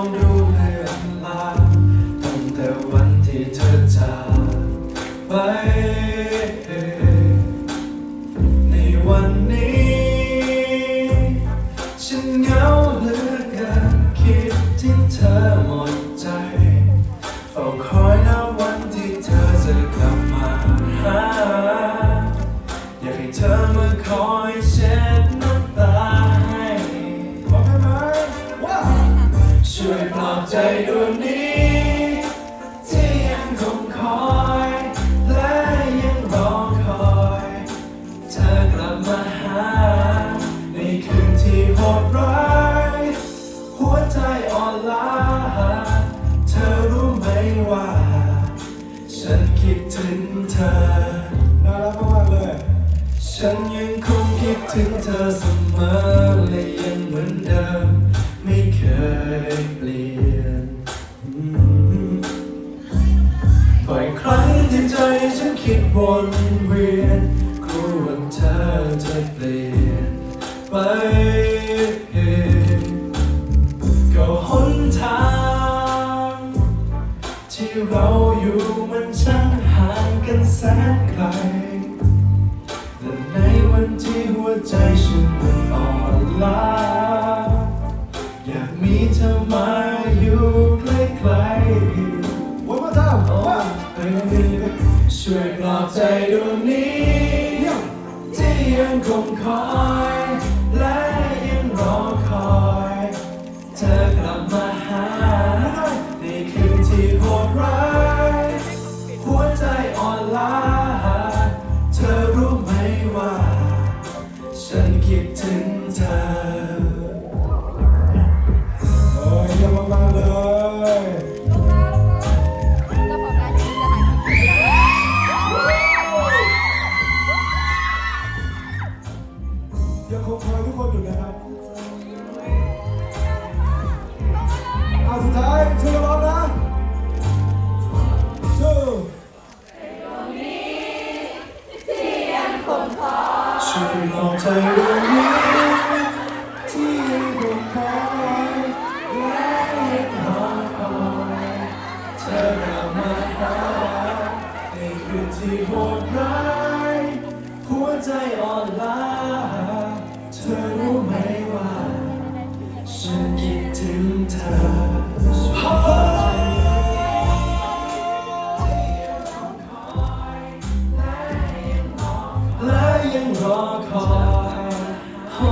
มดูเรื่องราตั้งแต่วันที่เธอจากไปในวันนี้ ฉันเหงาเหลือเกินคิดที่เธอหมดใจเฝ้าคอยนะวันที่เธอจะกลับมาหาอยากให้เธอมาคอย ฉันคิดถึงเธอ น่ารักมากเลย ฉันยังคงคิดถึงเธอเสมอและยังเหมือนเดิม วนเวียนกลัวเธอจะเปลี่ยนไปก็หนทาง ที่เราอยู่มันช่างห่างกันแสนไกลและในวันที่หัวใจฉันมันอ่อนล้า ช่วยปลอบใจดวงนี้ที่ยังคงคอยและยังรอคอย เธอกลับมาหาในคืนที่โหดร้ายหัวใจอ่อนล้าเธอรู้ไหมว่า ฉันคิดถึงเธอ ยังคงคอยทุกคนอยู่นะครับเอาสุดท้ายช่วยกันร้องนะชื่อช่วยปลอบใจดวงนี้ที่ยังคงคอย และยังรอคอยโอ้